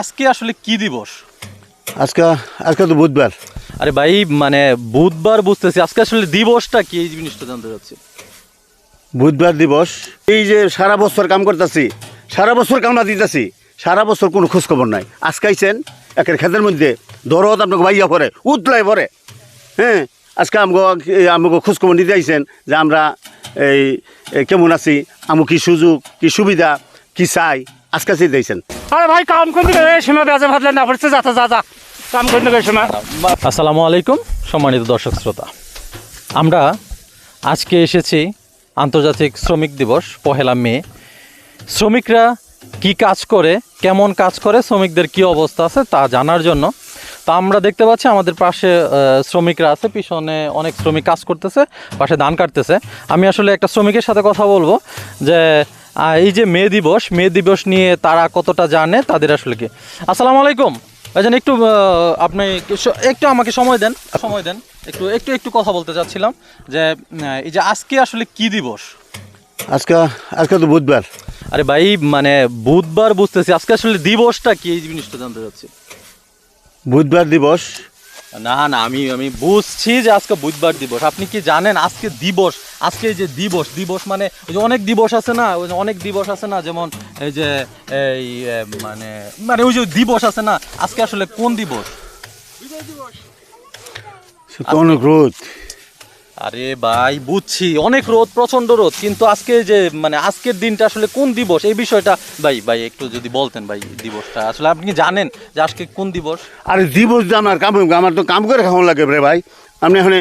আজকে আসলে কি দিবস? আজকে আজকে তো বুধবার। আরে ভাই মানে বুধবার বুঝতেছি। আজকে আসলে দিবসটা কি? এই জিনিসটা জানতে চাচ্ছি। বুধবার দিবস। এই যে সারা বছর কাম করতেছি সারা বছর কামনা দিতেছি সারা বছর কোনো খোঁজ খবর নাই। আজকে আইছেন একের খেতের মধ্যে দরদ আপনাকে বাইয়া পরে উতলাই পরে হ্যাঁ আজকে আমাকে আমাকে খোঁজ খবর নিতে আইছেন যে আমরা এই কেমন আছি আমু কি সুযোগ কি সুবিধা কি চাই আজকে চিন্তা দিয়েছেন আরে ভাই, কাম এই সময় বেজে ভাবলে না, পড়ছে যাতা যা যা। কাম করতে গেলে সময়। আসসালামু আলাইকুম, সম্মানিত দর্শক শ্রোতা। আমরা আজকে এসেছি আন্তর্জাতিক শ্রমিক দিবস, পহেলা মে। শ্রমিকরা কি কাজ করে, কেমন কাজ করে, শ্রমিকদের কি অবস্থা আছে তা জানার জন্য। তা আমরা দেখতে পাচ্ছি, আমাদের পাশে শ্রমিকরা আছে, পিছনে অনেক শ্রমিক কাজ করতেছে, পাশে ধান কাটতেছে। আমি আসলে একটা শ্রমিকের সাথে কথা বলব, যে এই যে মে দিবস মে দিবস নিয়ে তারা কতটা জানে তাদের আসলে কি? আসসালামু আলাইকুম। ভাইজান একটু আপনি একটু আমাকে সময় দেন সময় দেন। একটু একটু একটু কথা বলতে চাচ্ছিলাম যে এই যে আজকে আসলে কি দিবস? আজকে আজকে তো বুধবার। আরে ভাই মানে বুধবার বুঝতেছি আজকে আসলে দিবসটা কি? এই জিনিসটা জানতে চাচ্ছি। বুধবার দিবস না না আমি আমি বুঝছি যে আজকে বুধবার দিবস। আপনি কি জানেন আজকে দিবস? আজকে যে দিবস দিবস মানে ওই যে অনেক দিবস আছে না ওই যে অনেক দিবস আছে না যেমন এই যে এই মানে মানে ওই যে দিবস আছে না আজকে আসলে কোন দিবস? অনেক রোদ আরে ভাই বুঝছি। অনেক রোদ প্রচণ্ড রোদ। কিন্তু আজকে যে মানে আজকের দিনটা আসলে কোন দিবস? এই বিষয়টা ভাই ভাই একটু যদি বলতেন ভাই দিবসটা। আসলে আপনি জানেন যে আজকে কোন দিবস? আরে দিবস যে আমার কাম আমার তো কাম করে খাওয়ান লাগে রে ভাই। আপনি এখানে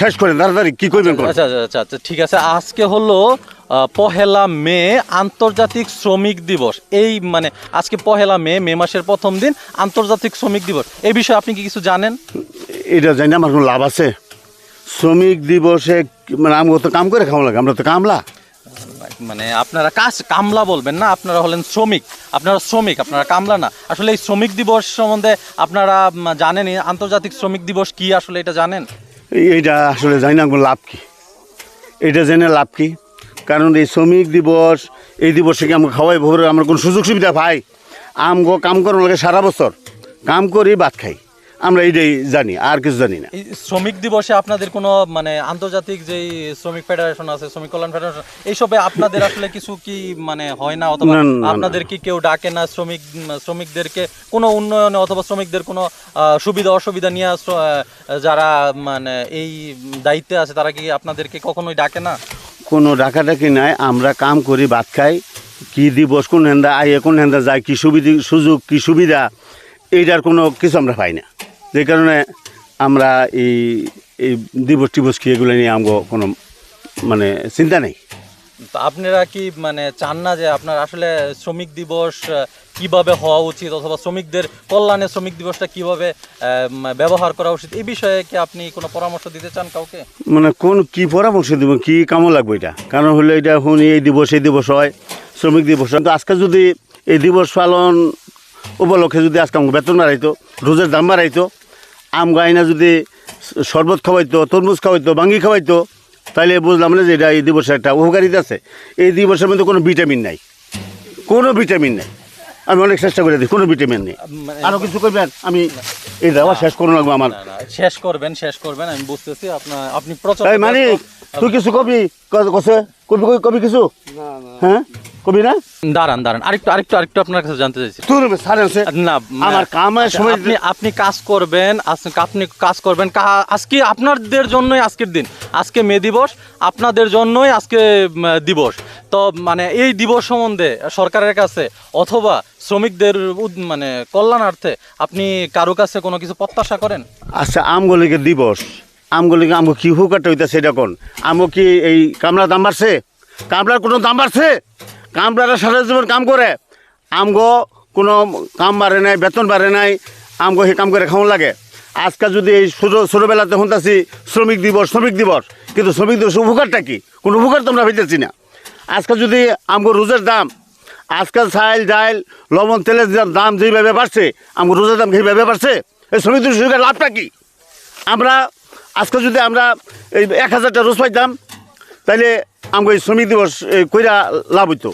শেষ করেন তাড়াতাড়ি কি করবেন আচ্ছা আচ্ছা আচ্ছা আচ্ছা ঠিক আছে। আজকে হলো পহেলা মে আন্তর্জাতিক শ্রমিক দিবস। এই মানে আজকে পহেলা মে মে মাসের প্রথম দিন আন্তর্জাতিক শ্রমিক দিবস। এই বিষয়ে আপনি কি কিছু জানেন? এটা জানি আমার কোনো লাভ আছে। শ্রমিক দিবসে মানে আমরা তো কাম করে খাওয়া লাগে আমরা তো কামলা। মানে আপনারা কাজ কামলা বলবেন না আপনারা হলেন শ্রমিক আপনারা শ্রমিক আপনারা কামলা না। আসলে এই শ্রমিক দিবস সম্বন্ধে আপনারা জানেন আন্তর্জাতিক শ্রমিক দিবস কি আসলে এটা জানেন? এই- এইটা আসলে জানি না লাভ কি? এটা জেনে লাভ কি? কারণ এই শ্রমিক দিবস এই দিবসে কি আমাকে খাওয়াই ভোরে আমার কোনো সুযোগ সুবিধা ভাই? আমগো কাম করার লাগে সারা বছর। কাম করি ভাত খাই। আমরা এইটাই জানি আর কিছু জানি না। শ্রমিক দিবসে আপনাদের কোনো মানে আন্তর্জাতিক যেই শ্রমিক ফেডারেশন আছে শ্রমিক কল্যাণ ফেডারেশন এইসবে আপনাদের আসলে কিছু কি মানে হয় না? অথবা। আপনাদের কি কেউ ডাকে না শ্রমিক শ্রমিকদেরকে কোনো উন্নয়নে অথবা শ্রমিকদের কোনো সুবিধা অসুবিধা নিয়ে যারা মানে এই দায়িত্বে আছে তারা কি আপনাদেরকে কখনোই ডাকে না? কোনো ডাকাডাকি নাই আমরা কাম করি ভাত খাই কি দিবস কোন হেন্দা আইয়ে কোন হেন্দা যায় কি সুবিধা সুযোগ কি সুবিধা এইটার কোনো কিছু আমরা পাই না। যে কারণে আমরা এই এই দিবস টিবস কি এগুলো নিয়ে আমগো কোনো মানে চিন্তা নেই। তো আপনারা কি মানে চান না যে আপনার আসলে শ্রমিক দিবস কীভাবে হওয়া উচিত অথবা শ্রমিকদের কল্যাণে শ্রমিক দিবসটা কীভাবে ব্যবহার করা উচিত? এই বিষয়ে কি আপনি কোনো পরামর্শ দিতে চান কাউকে? মানে কোন কি পরামর্শ দিব কি কামও লাগবে এটা? কারণ হলো এটা শুনি এই দিবস এই দিবস হয় শ্রমিক দিবস হয়। কিন্তু আজকে যদি এই দিবস পালন উপলক্ষে যদি আজকে আমাকে বেতন বাড়াইতো রোজের দাম বাড়াইতো আম গাইনা যদি শরবত খাওয়াইতো তরমুজ খাওয়াইতো বাঙ্গি খাওয়াইতো তাহলে বুঝলাম না যে এটা এই দিবসের একটা উপকারিতা আছে। এই দিবসের মধ্যে কোনো ভিটামিন নাই। কোনো ভিটামিন নেই। আমি অনেক চেষ্টা করে দিই কোনো ভিটামিন নেই। মানে- আরও কিছু করবেন? আমি এই দেওয়া শেষ করুন লাগবো আমার। শেষ করবেন শেষ করবেন আমি বুঝতেছি আপনার আপনি প্রচণ্ড মানে তুই কিছু কবি? কছে কবি কবি কবি কিছু? হ্যাঁ? কবি না? দাঁড়ান দাঁড়ান আরেকটু আরেকটু আরেকটু আপনার কাছে জানতে চাইছি। না আমার কামের আচ্ছা, সময় আপনি আপনি কাজ করবেন আপনি কাজ করবেন। আজকে আপনাদের জন্যই আজকের দিন। আজকে মে দিবস আপনাদের জন্যই আজকে দিবস। তো মানে এই দিবস সম্বন্ধে সরকারের কাছে অথবা শ্রমিকদের উদ- মানে কল্যাণার্থে আপনি কারও কাছে কোনো কিছু প্রত্যাশা করেন? আচ্ছা আমগুলিকে দিবস। আমগুলিকে আমগো কি হুকারটা হইতেছে এটা কোন? আমগো কি এই কামলার দাম বাড়ছে? কামলার কোনো দাম বাড়ছে? কামলারা সারা জীবন কাম করে। আমগো কোনো কাম বাড়ে নাই, বেতন বাড়ে নাই, আমগো সেই কাম করে খাওয়ান লাগে। আজকে যদি এই ছোটো ছোটোবেলাতে শুনতেছি, শ্রমিক দিবস শ্রমিক দিবস, কিন্তু শ্রমিক দিবস উপকারটা কি? কোনো উপকার তোমরা হইতেছি না। আজকে যদি আমগো রোজের দাম আজকাল চাইল ডাইল, লবণ, তেলের দাম যেভাবে বাড়ছে, আমগো রোজের দাম সেইভাবে বাড়ছে, এই শ্রমিক দিবসের লাভটা কি? আমরা আজকে যদি আমরা এই এক হাজারটা রোজ পাইতাম, তাইলে আমাকে শ্রমিক দিবস কইরা লাভ হইতো।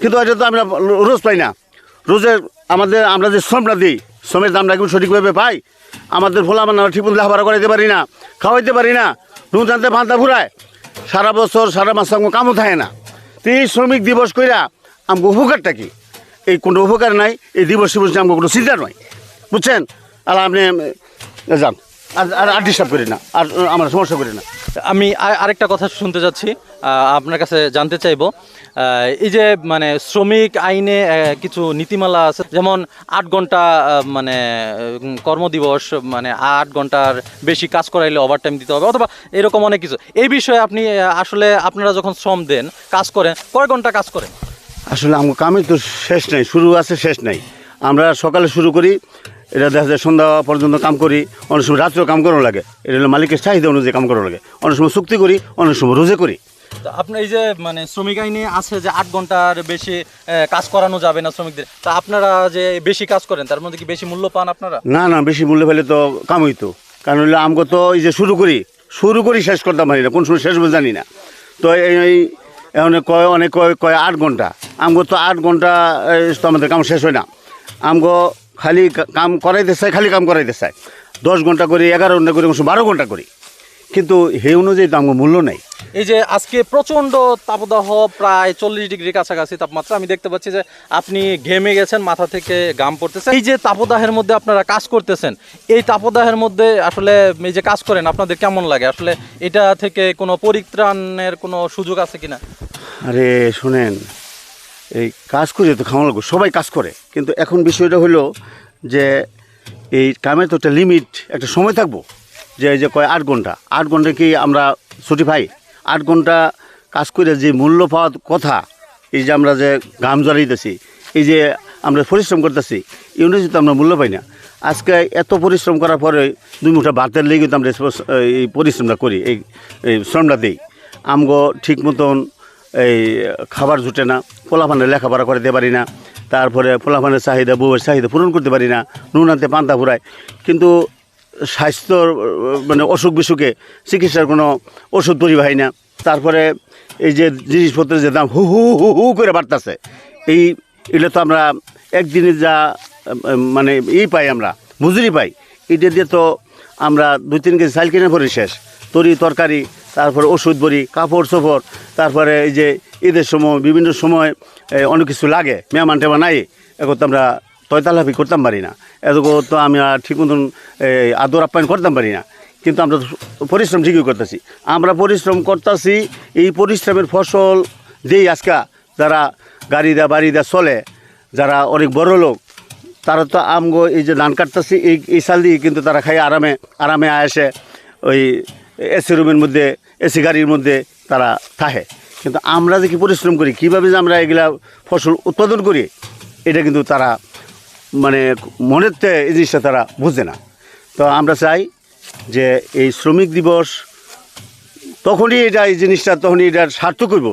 কিন্তু এটা তো আমরা রোজ পাই না। রোজের আমাদের, আমরা যে শ্রমটা দিই, শ্রমের দামটা কি সঠিকভাবে পাই, আমাদের ফলে আমরা ঠিক মতো লেখাপড়া করাইতে পারি না, খাওয়াইতে পারি না, নুন জানতে ফান্তা ফুরায়, সারা বছর, সারা মাস আমার কামও থাকে না। তো এই শ্রমিক দিবস কইরা আমাকে উপকারটা কি? এই কোনো উপকার নাই, এই দিবস দিবস আমাকে কোনো চিন্তা নয় বুঝছেন? আর আপনি যান। আর আর আর ডিস্টার্ব করি না আর আমার সমস্যা করি না। আমি আরেকটা কথা শুনতে যাচ্ছি আপনার কাছে জানতে চাইব। এই যে মানে শ্রমিক আইনে কিছু নীতিমালা আছে যেমন আট ঘণ্টা মানে কর্মদিবস মানে আট ঘণ্টার বেশি কাজ করাইলে ওভারটাইম দিতে হবে অথবা এরকম অনেক কিছু। এই বিষয়ে আপনি আসলে আপনারা যখন শ্রম দেন কাজ করেন কয় ঘণ্টা কাজ করেন? আসলে আমার কামে তো শেষ নাই শুরু আছে শেষ নাই। আমরা সকালে শুরু করি এটা দেখা যায় সন্ধ্যা পর্যন্ত কাম করি অনেক সময় রাত্রেও কাম করানো লাগে। এটা হলো মালিকের চাহিদা অনুযায়ী কাম করানো লাগে। অনেক সময় চুক্তি করি অনেক সময় রোজে করি। তো আপনার এই যে মানে শ্রমিক আইনে আছে যে আট ঘণ্টার বেশি কাজ করানো যাবে না শ্রমিকদের। তা আপনারা যে বেশি কাজ করেন তার মধ্যে কি বেশি মূল্য পান আপনারা? না না বেশি মূল্য ফেলে তো কাম হইতো কারণ হলো আমগো তো এই যে শুরু করি শুরু করি শেষ করতে পারি না কোন সময় শেষ হবে জানি না। তো এই এই অনেক কয় অনেক কয় কয় আট ঘণ্টা। আমগো তো আট ঘণ্টা তো আমাদের কাম শেষ হয় না। আমগো খালি কাম করাইতে চাই খালি কাম করাইতে চাই দশ ঘণ্টা করি এগারো ঘণ্টা করি বারো ঘণ্টা করি। কিন্তু সেই অনুযায়ী তো আমগো মূল্য নেই। এই যে আজকে প্রচণ্ড তাপদাহ প্রায় চল্লিশ ডিগ্রি কাছাকাছি তাপমাত্রা। আমি দেখতে পাচ্ছি যে আপনি ঘেমে গেছেন মাথা থেকে ঘাম পড়তেছে। এই যে তাপদাহের মধ্যে আপনারা কাজ করতেছেন এই তাপদাহের মধ্যে আসলে এই যে কাজ করেন আপনাদের কেমন লাগে? আসলে এটা থেকে কোনো পরিত্রাণের কোনো সুযোগ আছে কিনা? আরে শোনেন এই কাজ করে তো খাওয়া লাগবে সবাই কাজ করে। কিন্তু এখন বিষয়টা হলো যে এই কামের তো একটা লিমিট একটা সময় থাকব। যে এই যে কয় আট ঘণ্টা আট ঘণ্টা কি আমরা ছুটি পাই আট ঘণ্টা কাজ করে যে মূল্য পাওয়ার কথা, এই যে আমরা যে গাম জ্বালাইতেছি, এই যে আমরা পরিশ্রম করতেছি অনুযায়ী তো আমরা মূল্য পাই না। আজকে এত পরিশ্রম করার পরে দুই মুঠা ভাতের লেগে তো আমরা এই- পরিশ্রমটা করি এই শ্রমটা দিই। আমগো ঠিক মতন এই খাবার জুটে না, পোলাপানের লেখাপড়া করে করতে পারি না, তারপরে পোলাপানের চাহিদা, বউয়ের চাহিদা পূরণ করতে পারি না, নুন আনতে পান্তা ফুরায় কিন্তু স্বাস্থ্যর মানে অসুখ বিসুখে চিকিৎসার কোনো ওষুধ পরিবাহী না। তারপরে এই যে জিনিসপত্রের যে দাম হু হু হু হু করে বাড়তেছে, এই এগুলো তো আমরা একদিনে যা মানে ই পাই আমরা, মজুরি পাই। এটা দিয়ে তো আমরা দুই, তিন কেজি চাল কিনে পরে শেষ। তরি তরকারি তারপরে ওষুধ বড়ি, কাপড় চোপড়, তারপরে এই যে ঈদের সময়, বিভিন্ন সময় অনেক কিছু লাগে, মেহমান টেমান নাই এখন তো আমরা তয়তালাপি করতাম পারি না। এত তো আমি আর ঠিক মতন আদর আপ্যায়ন করতাম পারি না। কিন্তু আমরা পরিশ্রম ঠিকই করতেছি। আমরা পরিশ্রম করতেছি, এই পরিশ্রমের ফসল দিই আজকা যারা গাড়ি দেয়া, বাড়ি দেয়া চলে, যারা অনেক বড় লোক, তারা তো আমগো এই যে ধান কাটতেছি, এই এই সাল দিয়ে কিন্তু তারা খাই আরামে আরামে আসে ওই এসি রুমের মধ্যে এসি গাড়ির মধ্যে তারা থাকে। কিন্তু আমরা যে কি পরিশ্রম করি, কীভাবে যে আমরা এগুলা ফসল উৎপাদন করি, এটা কিন্তু তারা মানে মনের এই জিনিসটা তারা বুঝে না। তো আমরা চাই যে এই শ্রমিক দিবস তখনই এটা, এই জিনিসটা তখনই এটা সার্থক হইব।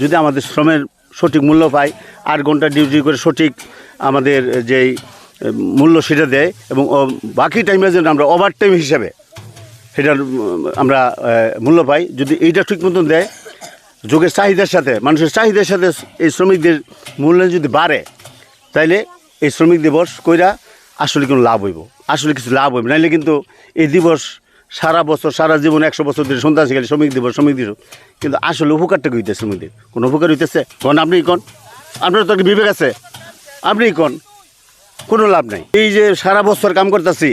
যদি আমাদের শ্রমের সঠিক মূল্য পাই আট ঘণ্টা ডিউটি করে সঠিক আমাদের যেই মূল্য সেটা দেয় এবং বাকি টাইমে যেন আমরা ওভার টাইম হিসাবে সেটার আমরা মূল্য পাই। যদি এইটা ঠিক মতন দেয়, যুগের চাহিদার সাথে, মানুষের চাহিদার সাথে এই শ্রমিকদের মূল্য যদি বাড়ে, তাইলে এই শ্রমিক দিবস কইরা আসলে কোনো লাভ হইব। আসলে কিছু লাভ হইব। নাইলে কিন্তু এই দিবস সারা বছর, সারা জীবন একশো বছর ধরে সন্ত্রাসী গেলে শ্রমিক দিবস শ্রমিক দিবস। কিন্তু আসলে উপকারটা হইতে শ্রমিকদের? কোনো উপকার হইতেছে? কোন আপনি কোন? আপনার তো বিবেক আছে। আপনি কোন? কোনো লাভ নাই। এই যে সারা বছর কাম করতেছি,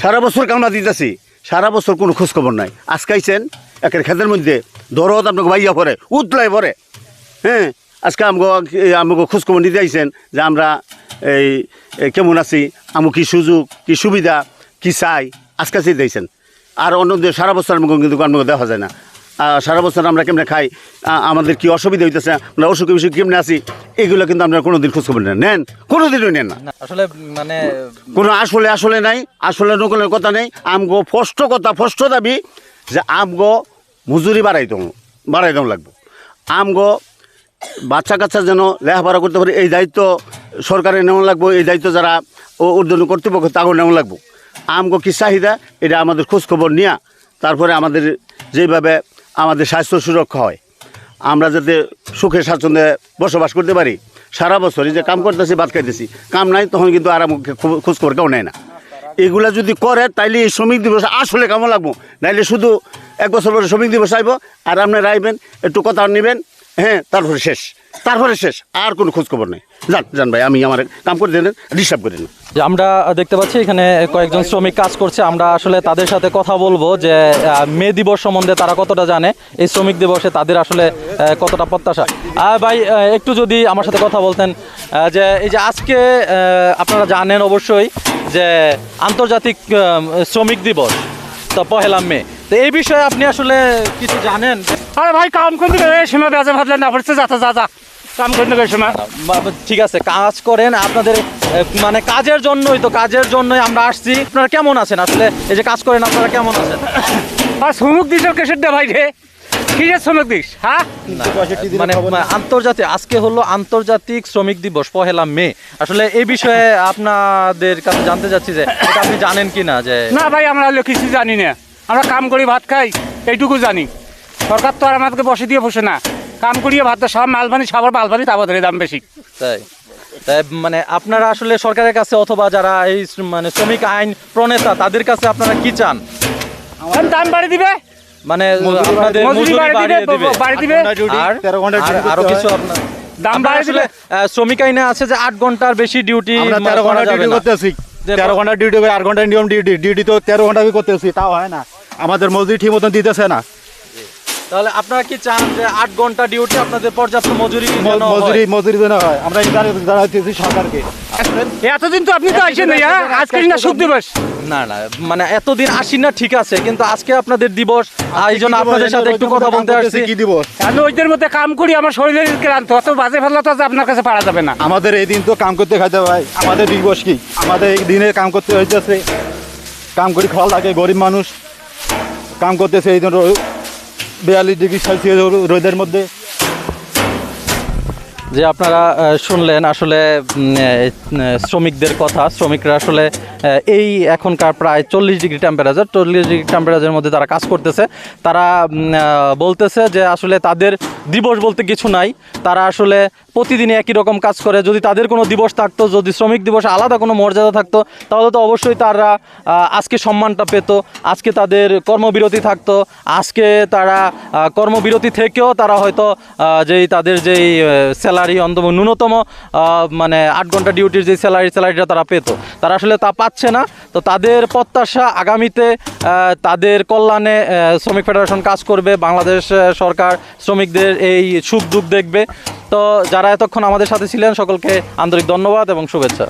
সারা বছর কামনা দিতেছি সারা বছর কোনো খোঁজখবর নাই। আজকাইছেন একের খেতের মধ্যে দরদ আপনাকে বাইয়া পরে উতলাই পরে। হ্যাঁ আজকে আমাকে আমাকে খোঁজখবর নিতে আইছেন যে আমরা এই কেমন আছি আমি কী সুযোগ, কি সুবিধা, কি চাই, আজকে সেই দিয়েছেন আর অন্য সারা বছর আমাকে কিন্তু আমাকে দেখা যায় না। সারা বছর আমরা কেমনে খাই? আমাদের কি অসুবিধা হইতেছে? আমরা অসুখে বিসুখ কেমনে আছি? এগুলো কিন্তু আপনারা কোনোদিন খোঁজখবর নেন নেন কোনোদিনও নেন না। আসলে মানে কোনো আসলে আসলে নাই আসলে নকলের কথা নেই। আমগো ফষ্ট কথা ফষ্ট দাবি যে আমগো মজুরি বাড়াই দম বাড়াই দম লাগবো। আমগো বাচ্চা কাচ্চা যেন লেখাপড়া করতে পারে এই দায়িত্ব সরকারের নেওয়া লাগবো এই দায়িত্ব যারা ও- ঊর্ধ্বতন কর্তৃপক্ষ তাকেও নেওয়া লাগবো। আমগো কি চাহিদা? এটা আমাদের খোঁজখবর নিয়া। তারপরে আমাদের যেভাবে আমাদের স্বাস্থ্য সুরক্ষা হয়। আমরা যাতে সুখে স্বাচ্ছন্দ্যে বসবাস করতে পারি, সারা বছরই যে কাম করতেছি, ভাত খাইতেছি, কাম নাই, তখন কিন্তু আরাম খোঁজ করে কেউ নেয় না। এগুলা যদি করে, তাইলে এই শ্রমিক দিবস আসলে কেমন লাগবো? নাইলে শুধু এক বছর পরে শ্রমিক দিবস আইব, আর আপনারা আইবেন একটু কথা নেবেন হ্যাঁ তারপরে শেষ। তারপরে শেষ, আর কোনো খোঁজ খবর নেই। যান যান ভাই, আমি আমার কাম করে দেন ডিস্টার্ব করেন না আমরা দেখতে পাচ্ছি এখানে কয়েকজন শ্রমিক কাজ করছে। আমরা আসলে তাদের সাথে কথা বলব যে মে দিবস সম্বন্ধে তারা কতটা জানে। এই শ্রমিক দিবসে তাদের আসলে কতটা প্রত্যাশা। ভাই একটু যদি আমার সাথে কথা বলতেন যে এই যে আজকে আপনারা জানেন অবশ্যই যে আন্তর্জাতিক শ্রমিক দিবস, তো পহেলা মে। তো এই বিষয়ে আপনি আসলে কিছু জানেন? আরে ভাই কাম করতে গেলে সীমা বেজে ভাবলে না পড়ছে যাতা যা যা। কাম করতে গেলে সীমা বা- বা- ঠিক আছে কাজ করেন আপনাদের মানে কাজের জন্যই তো কাজের জন্যই আমরা আসছি। আপনারা কেমন আছেন? আসলে এই যে কাজ করেন আপনারা কেমন আছেন? আর শ্রমিক দিশের কেসের দে ভাই রে। যে শ্রমিক হ্যাঁ? মানে আন্তর্জাতিক আজকে হলো আন্তর্জাতিক শ্রমিক দিবস পহেলা মে। আসলে এই বিষয়ে আপনাদের কাছে জানতে চাচ্ছি যে আপনি জানেন কি না যে না ভাই আমরা কিছু জানি না। আমরা কাম করি ভাত খাই এইটুকু জানি। সরকার তো আর আমাদেরকে বসে দিয়ে বসে না। কাম করিয়ে ভাত সব মালবানি সাবার মালবানি তাবাদের দাম বেশি। তাই। তাই মানে আপনারা আসলে সরকারের কাছে অথবা যারা এই মানে শ্রমিক আইন প্রণেতা তাদের কাছে আপনারা কি চান? দাম বাড়ি দিবে। মানে আপনাদের মজুরি মজুরি বাড়ি বাড়িয়ে দিবে দিবে। বাড়ি দিবে। আর কিছু আপনার দাম আসলে শ্রমিক আইনে আছে যে আট ঘণ্টার বেশি ডিউটি তেরো ঘণ্টা ডিউটি করতেছি তেরো ঘণ্টা ডিউটি করে আট ঘণ্টা নিয়ম ডিউটি ডিউটি তো তেরো ঘণ্টা করতেছি তাও হয় না। আমাদের মজুরি ঠিক মতন দিতেছে না। তাহলে আপনারা কি চান যে আট ঘণ্টা ডিউটি আপনাদের পর্যাপ্ত মজুরি যেন মজুরি মজুরি দেওয়া হয়। আমরা ইন্টারনেট জানাইতেছি সরকারকে। এতদিন তো আপনি তো আইসেন না হ্যাঁ? আজকে না সুখ দিবস। না না মানে এতদিন আসি না ঠিক আছে কিন্তু আজকে আপনাদের দিবস। এই জন্য আপনাদের সাথে একটু কথা বলতে আসছি। কি দিবস? আমি ওইদের মধ্যে কাম করি আমার শরীরের ক্লান্ত অত বাজে ফেললে তো আপনার কাছে পারা যাবে না। আমাদের এই দিন তো কাম করতে খাইতে ভাই আমাদের দিবস কি? আমাদের এই দিনে কাম করতে হইতেছে। কাম করি খাওয়া লাগে গরিব মানুষ। কাম করতেছে এই জন্য বিয়াল্লিশ ডিগ্রি সেলসিয়াস রোদের মধ্যে যে আপনারা শুনলেন আসলে শ্রমিকদের কথা। শ্রমিকরা আসলে এই এখনকার প্রায় চল্লিশ ডিগ্রি টেম্পারেচার চল্লিশ ডিগ্রি টেম্পারেচারের মধ্যে তারা কাজ করতেছে। তারা বলতেছে যে আসলে তাদের দিবস বলতে কিছু নাই। তারা আসলে প্রতিদিনই একই রকম কাজ করে। যদি তাদের কোনো দিবস থাকতো, যদি শ্রমিক দিবস আলাদা কোনো মর্যাদা থাকতো, তাহলে তো অবশ্যই তারা আজকে সম্মানটা পেত, আজকে তাদের কর্মবিরতি থাকতো, আজকে তারা কর্মবিরতি থেকেও তারা হয়তো যেই তাদের যেই স্যালারি অন্তত ন্যূনতম মানে আট ঘণ্টা ডিউটির যে স্যালারি স্যালারিটা তারা পেত। তারা আসলে তা পাচ্ছে না। তো তাদের প্রত্যাশা আগামীতে তাদের কল্যাণে শ্রমিক ফেডারেশন কাজ করবে। বাংলাদেশ সরকার, শ্রমিকদের এই সুখ দুঃখ দেখবে। তো যারা এতক্ষণ আমাদের সাথে ছিলেন, সকলকে আন্তরিক ধন্যবাদ এবং শুভেচ্ছা।